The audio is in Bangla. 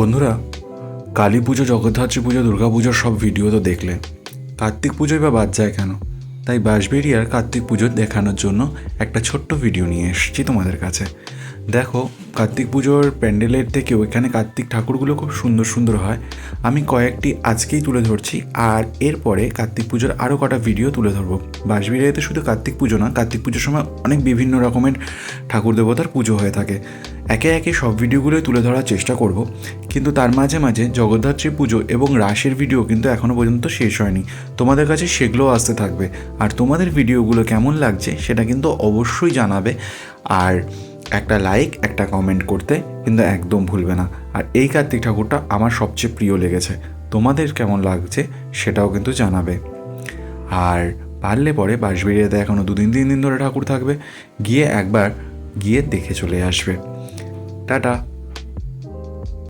বন্ধুরা, কালী পুজো, জগদ্ধাত্রী পুজো, দুর্গা পুজোর সব ভিডিও তো দেখলে। কার্তিক পুজোয় বা বাদ যায় কেন? তাই বাঁশবেরিয়ার কার্তিক পুজো দেখানোর জন্য একটা ছোট্ট ভিডিও নিয়ে এসেছি তোমাদের কাছে। দেখো, কার্তিক পুজোর প্যান্ডেলের থেকেও এখানে কার্তিক ঠাকুরগুলো খুব সুন্দর সুন্দর হয়। আমি কয়েকটি আজকেই তুলে ধরছি আর এরপরে কার্তিক পুজোর আরও কটা ভিডিও তুলে ধরবো। বাঁশবেরিয়াতে শুধু কার্তিক পুজো না কার্তিক পুজোর সময় অনেক বিভিন্ন রকমের ঠাকুর দেবতার পুজো হয়ে থাকে। একে একে সব ভিডিওগুলোই তুলে ধরার চেষ্টা করব, কিন্তু তার মাঝে মাঝে জগদ্ধাত্রী পুজো এবং রাসের ভিডিও কিন্তু এখনও পর্যন্ত শেষ হয়নি। তোমাদের কাছে সেগুলোও আসতে থাকবে। আর তোমাদের ভিডিওগুলো কেমন লাগছে সেটা কিন্তু অবশ্যই জানাবে। আর একটা লাইক একটা কমেন্ট করতে কিন্তু একদম ভুলবে না। আর এই কার্তিক ঠাকুরটা আমার সবচেয়ে প্রিয় লেগেছে। তোমাদের কেমন লাগছে সেটাও কিন্তু জানাবে। আর পারলে পরে বাঁশবেরিয়াতে এখনও দুদিন তিন দিন ধরে ঠাকুর থাকবে। গিয়ে একবার গিয়ে দেখে চলে আসবে। টাটা।